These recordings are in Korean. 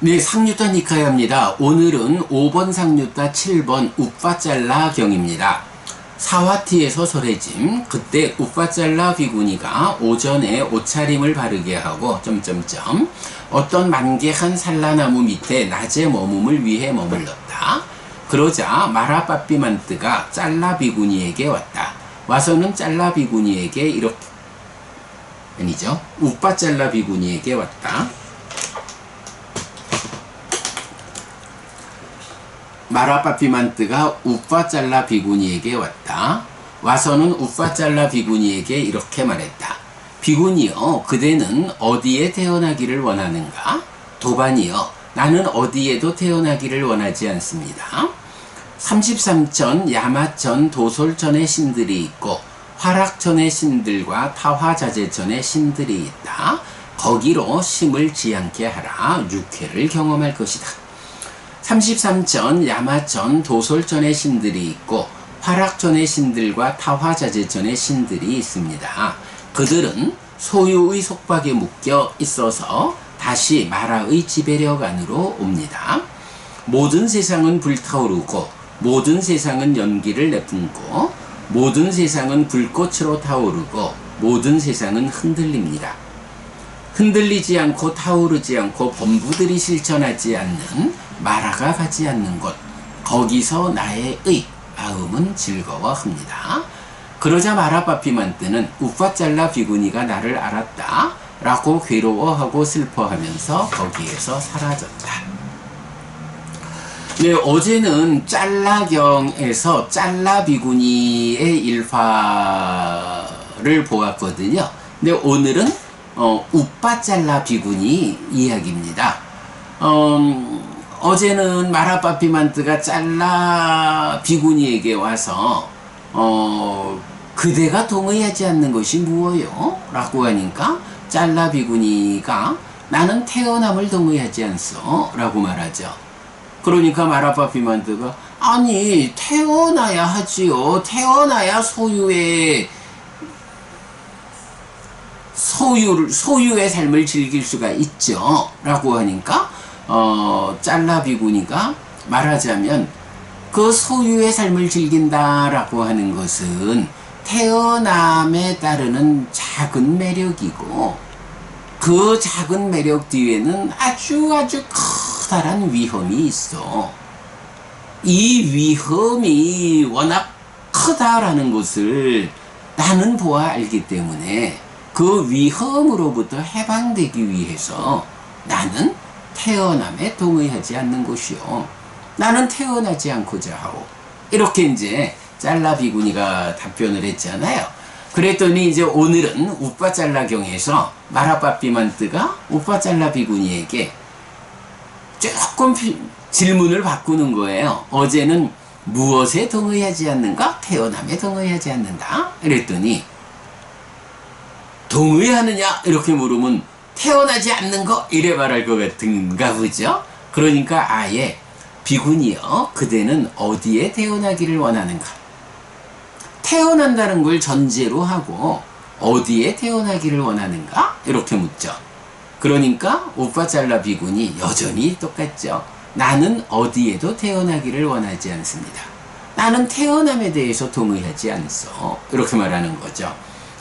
네, 상류타 니카야입니다. 오늘은 5번 상류타 7번 우파잘라 경입니다. 사와티에서 설해짐 그때 우파잘라 비구니가 오전에 옷차림을 바르게 하고 점점점 어떤 만개한 산라나무 밑에 낮에 머금을 위해 머물렀다. 그러자 마라빠삐만뜨가 짤라 비구니에게 왔다. 와서는 짤라 비구니에게 이렇게 아니죠. 우파잘라 비구니에게 왔다. 마라파피만트가 우파잘라 비구니에게 왔다. 와서는 우파잘라 비구니에게 이렇게 말했다. 비구니여, 그대는 어디에 태어나기를 원하는가? 도반이여, 나는 어디에도 태어나기를 원하지 않습니다. 33천 야마천 도솔천의 신들이 있고 화락천의 신들과 타화자재천의 신들이 있다. 거기로 심을 지않게 하라 육회를 경험할 것이다. 33전, 야마전, 도솔전의 신들이 있고 화락전의 신들과 타화자재전의 신들이 있습니다. 그들은 소유의 속박에 묶여 있어서 다시 마라의 지배력 안으로 옵니다. 모든 세상은 불타오르고 모든 세상은 연기를 내뿜고 모든 세상은 불꽃으로 타오르고 모든 세상은 흔들립니다. 흔들리지 않고 타오르지 않고 범부들이 실천하지 않는 마라가 가지 않는 곳 거기서 나의 의 마음은 즐거워합니다. 그러자 마라바피만뜨는 우파잘라 비구니가 나를 알았다 라고 괴로워하고 슬퍼하면서 거기에서 사라졌다. 네, 어제는 짤라경에서 짤라 비구니의 일화를 보았거든요. 근데 오늘은 어, 우빠잘라 비구니 이야기입니다. 음, 어제는 마라빠피만트가 짤라 비구니에게 와서 어, 그대가 동의하지 않는 것이 무엇요? 라고 하니까 짤라 비구니가 나는 태어남을 동의하지 않소 라고 말하죠. 그러니까 마라빠피만트가 아니 태어나야 하지요. 태어나야 소유의 소유 소유의 삶을 즐길 수가 있죠. 라고 하니까 어, 짤라비구니가 말하자면 그 소유의 삶을 즐긴다라고 하는 것은 태어남에 따르는 작은 매력이고 그 작은 매력 뒤에는 아주 아주 커다란 위험이 있어. 이 위험이 워낙 크다라는 것을 나는 보아 알기 때문에 그 위험으로부터 해방되기 위해서 나는 태어남에 동의하지 않는 것이요. 나는 태어나지 않고자 하오. 이렇게 이제 짤라비구니가 답변을 했잖아요. 그랬더니 이제 오늘은 우빠짤라경에서 마라빠삐만뜨가 우빠짤라비구니에게 조금 질문을 바꾸는 거예요. 어제는 무엇에 동의하지 않는가? 태어남에 동의하지 않는다. 이랬더니 동의하느냐? 이렇게 물으면 태어나지 않는 거 이래 말할 것 같은가 보죠. 그러니까 아예 비군이여 그대는 어디에 태어나기를 원하는가? 태어난다는 걸 전제로 하고 어디에 태어나기를 원하는가? 이렇게 묻죠. 그러니까 오빠 잘라 비군이 여전히 똑같죠. 나는 어디에도 태어나기를 원하지 않습니다. 나는 태어남에 대해서 동의하지 않소. 이렇게 말하는 거죠.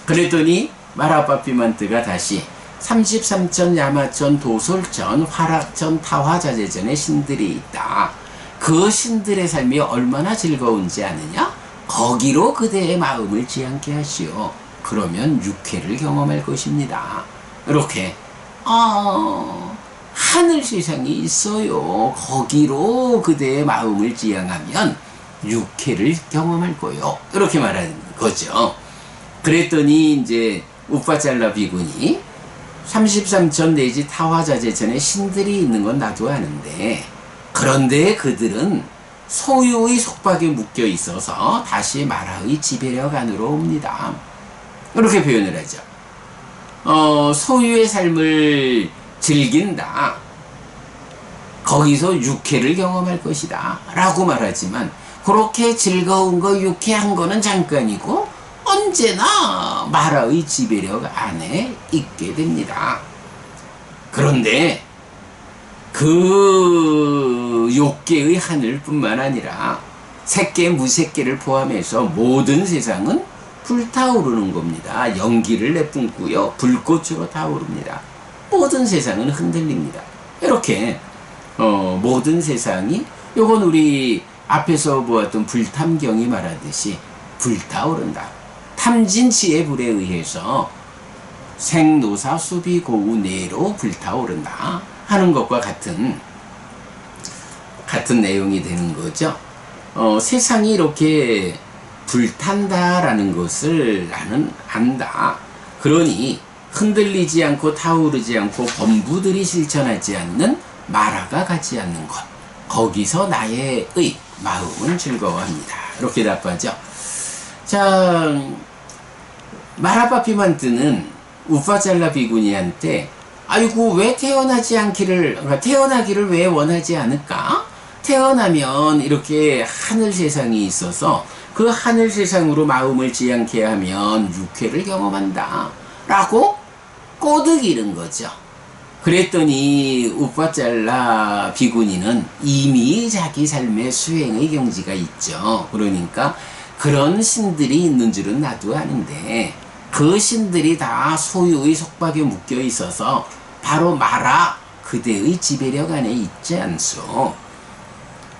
그랬더니 마라빠피만트가 다시 33전 야마전 도솔전 화락전 타화자재전의 신들이 있다. 그 신들의 삶이 얼마나 즐거운지 아느냐? 거기로 그대의 마음을 지않게 하시오. 그러면 육회를 경험할 것입니다. 이렇게 아 하늘 세상이 있어요. 거기로 그대의 마음을 지향하면 육회를 경험할 거요. 이렇게 말하는 거죠. 그랬더니 이제 우파잘라 비군이 33천 내지 타화자재천에 신들이 있는 건 나도 아는데 그런데 그들은 소유의 속박에 묶여 있어서 다시 마라의 지배력 안으로 옵니다. 이렇게 표현을 하죠. 어, 소유의 삶을 즐긴다. 거기서 육회를 경험할 것이다. 라고 말하지만 그렇게 즐거운 거, 유쾌한 거는 잠깐이고 언제나 마라의 지배력 안에 있게 됩니다. 그런데 그 욕계의 하늘뿐만 아니라 색계 무색계를 포함해서 모든 세상은 불타오르는 겁니다. 연기를 내뿜고요. 불꽃으로 타오릅니다. 모든 세상은 흔들립니다. 이렇게 어, 모든 세상이 요건 우리 앞에서 보았던 불탐경이 말하듯이 불타오른다. 탐진치의 불에 의해서 생노사 수비 고우 내로 불타오른다 하는 것과 같은 같은 내용이 되는 거죠. 어, 세상이 이렇게 불탄다라는 것을 나는 안다. 그러니 흔들리지 않고 타오르지 않고 범부들이 실천하지 않는 마라가 가지 않는 것. 거기서 나의 의, 마음은 즐거워합니다. 이렇게 답하죠. 자, 마라파피만트는 우파잘라 비구니한테 아이고 왜 태어나지 않기를 태어나기를 왜 원하지 않을까? 태어나면 이렇게 하늘 세상이 있어서 그 하늘 세상으로 마음을 지향케 하면 육회를 경험한다. 라고 꼬드기는 거죠. 그랬더니 우파잘라 비구니는 이미 자기 삶의 수행의 경지가 있죠. 그러니까 그런 신들이 있는 줄은 나도 아는데 그 신들이 다 소유의 속박에 묶여 있어서 바로 마라 그대의 지배력 안에 있지 않소.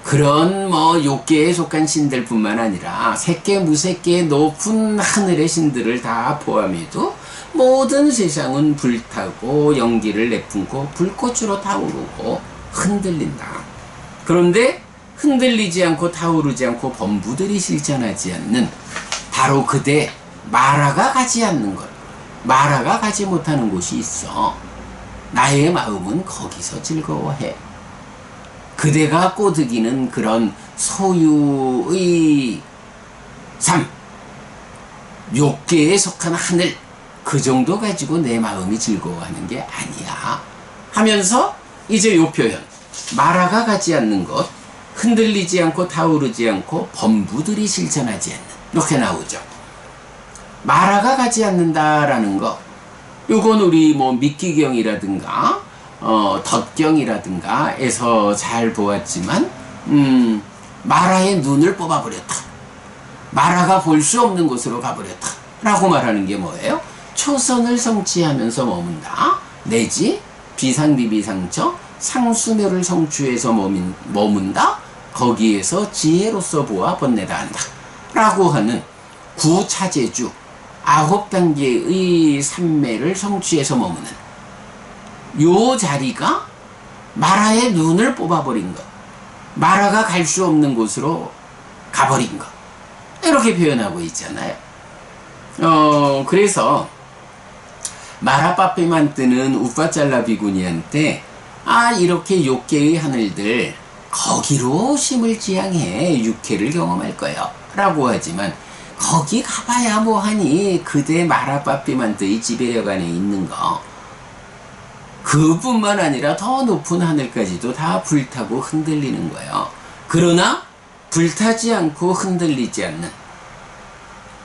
그런 뭐 욕계에 속한 신들 뿐만 아니라 색계 무색계 높은 하늘의 신들을 다 포함해도 모든 세상은 불타고 연기를 내뿜고 불꽃으로 타오르고 흔들린다. 그런데 흔들리지 않고 타오르지 않고 범부들이 실천하지 않는 바로 그대 마라가 가지 않는 것. 마라가 가지 못하는 곳이 있어. 나의 마음은 거기서 즐거워해. 그대가 꼬드기는 그런 소유의 삶, 욕계에 속한 하늘, 그 정도 가지고 내 마음이 즐거워하는 게 아니야. 하면서 이제 요 표현, 마라가 가지 않는 것, 흔들리지 않고 타오르지 않고 범부들이 실천하지 않는, 이렇게 나오죠. 마라가 가지 않는다라는 거, 요건 우리 뭐 미끼경이라든가, 어, 덧경이라든가에서 잘 보았지만, 음, 마라의 눈을 뽑아버렸다. 마라가 볼 수 없는 곳으로 가버렸다. 라고 말하는 게 뭐예요? 초선을 성취하면서 머문다. 내지 비상비비상처 상수멸을 성취해서 머민, 머문다. 거기에서 지혜로서 보아 번내다 한다. 라고 하는 구차제주 아홉 단계의 삼매를 성취해서 머무는 요 자리가 마라의 눈을 뽑아버린 것. 마라가 갈 수 없는 곳으로 가버린 것. 이렇게 표현하고 있잖아요. 어, 그래서 마라빠페만 뜨는 우파잘라 비구니한테 아 이렇게 욕계의 하늘들 거기로 심을 지향해 육회를 경험할 거요 라고 하지만 거기 가봐야 뭐하니 그대 마라빠페만뜨의 지배력 안에 있는 거 그뿐만 아니라 더 높은 하늘까지도 다 불타고 흔들리는 거예요. 그러나 불타지 않고 흔들리지 않는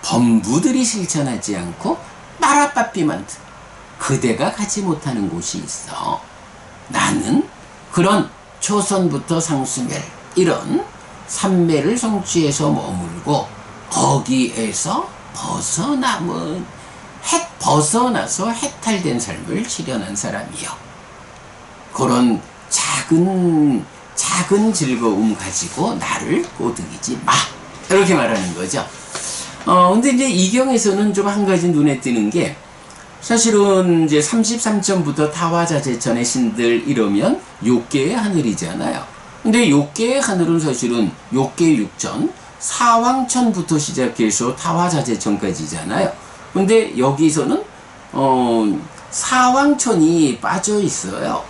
범부들이 실천하지 않고 마라빠삐만 그대가 가지 못하는 곳이 있어. 나는 그런 초선부터 상수멸 이런 삼매를 성취해서 머물고 거기에서 벗어남은 해, 벗어나서 해탈된 삶을 실현한 사람이요. 그런 작은 작은 즐거움 가지고 나를 꼬드기지 마. 이렇게 말하는 거죠. 어, 근데 이제 이경에서는 좀 한 가지 눈에 띄는 게 사실은 이제 33천부터 타화자재천의 신들 이러면 욕계의 하늘이잖아요. 근데 욕계의 하늘은 사실은 욕계 6천, 사왕천부터 시작해서 타화자재천까지잖아요. 근데 여기서는 어, 사왕천이 빠져 있어요.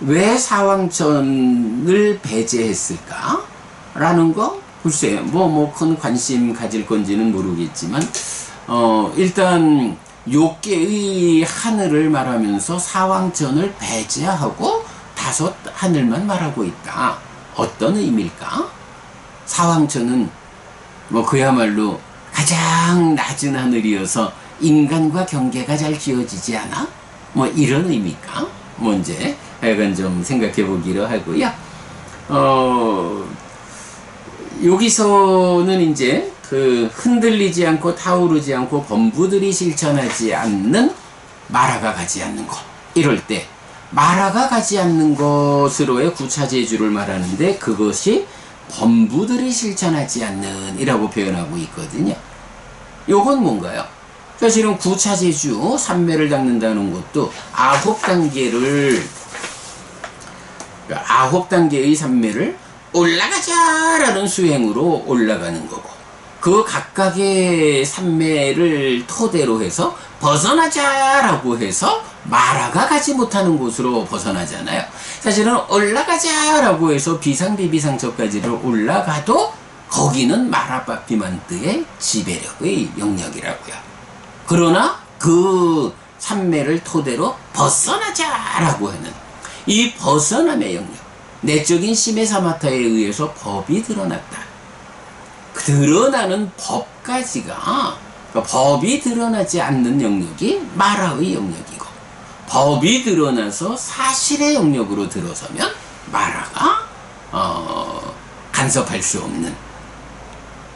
왜 사왕천을 배제했을까? 라는 거 글쎄요. 뭐뭐 큰 관심 가질 건지는 모르겠지만 어, 일단 욕계의 하늘을 말하면서 사왕천을 배제하고 다섯 하늘만 말하고 있다. 어떤 의미일까? 사왕천은 뭐 그야말로 가장 낮은 하늘이어서 인간과 경계가 잘 지어지지 않아? 뭐 이런 의미일까? 문제 약간 좀 생각해 보기로 하고요. 어, 여기서는 이제 그 흔들리지 않고 타오르지 않고 범부들이 실천하지 않는 마라가 가지 않는 것. 이럴 때 마라가 가지 않는 것으로의 구차제주를 말하는데 그것이 범부들이 실천하지 않는 이라고 표현하고 있거든요. 요건 뭔가요? 사실은 구차제주 삼매를 닦는다는 것도 아홉 단계를 아홉 단계의 삼매를 올라가자라는 수행으로 올라가는 거고 그 각각의 삼매를 토대로 해서 벗어나자라고 해서 마라가 가지 못하는 곳으로 벗어나잖아요. 사실은 올라가자 라고 해서 비상비비상처까지를 올라가도 거기는 마라빠피만트의 지배력의 영역이라고요. 그러나 그 삼매를 토대로 벗어나자 라고 하는 이 벗어남의 영역, 내적인 심해사마타에 의해서 법이 드러났다. 드러나는 법까지가 그러니까 법이 드러나지 않는 영역이 마라의 영역이고 법이 드러나서 사실의 영역으로 들어서면 마라가 어, 간섭할 수 없는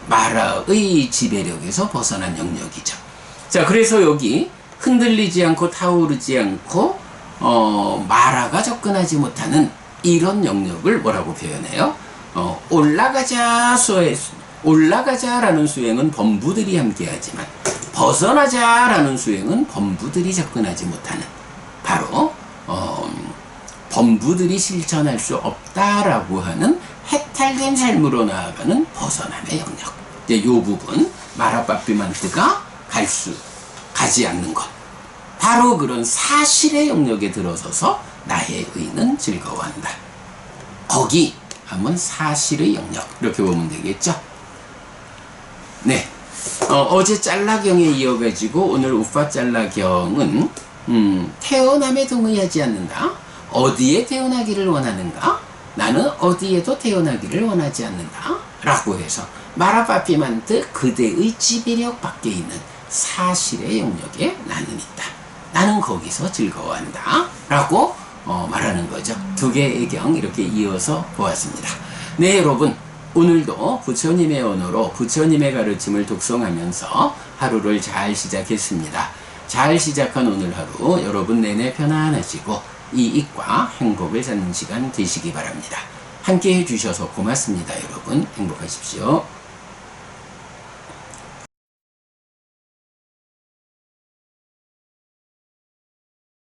마라의 지배력에서 벗어난 영역이죠. 자, 그래서 여기 흔들리지 않고 타오르지 않고 어, 마라가 접근하지 못하는 이런 영역을 뭐라고 표현해요? 어, 올라가자 수에 올라가자라는 수행은 범부들이 함께하지만 벗어나자라는 수행은 범부들이 접근하지 못하는 바로 어, 범부들이 실천할 수 없다라고 하는 해탈된 삶으로 나아가는 벗어남의 영역. 이제 이 부분 마라빠삐만트가 갈 수 가지 않는 것. 바로 그런 사실의 영역에 들어서서 나의 의는 즐거워한다. 거기 하면 사실의 영역 이렇게 보면 되겠죠. 네. 어, 제 짤라경에 이어가지고 오늘 우파 짤라경은 음, 태어남에 동의하지 않는다. 어디에 태어나기를 원하는가? 나는 어디에도 태어나기를 원하지 않는다. 라고 해서 마라파피만트 그대의 지배력 밖에 있는 사실의 영역에 나는 있다. 나는 거기서 즐거워한다. 라고 어, 말하는 거죠. 두 개의 경 이렇게 이어서 보았습니다. 네, 여러분. 오늘도 부처님의 언어로 부처님의 가르침을 독송하면서 하루를 잘 시작했습니다. 잘 시작한 오늘 하루 여러분 내내 편안하시고 이익과 행복을 찾는 시간 되시기 바랍니다. 함께 해주셔서 고맙습니다, 여러분. 행복하십시오.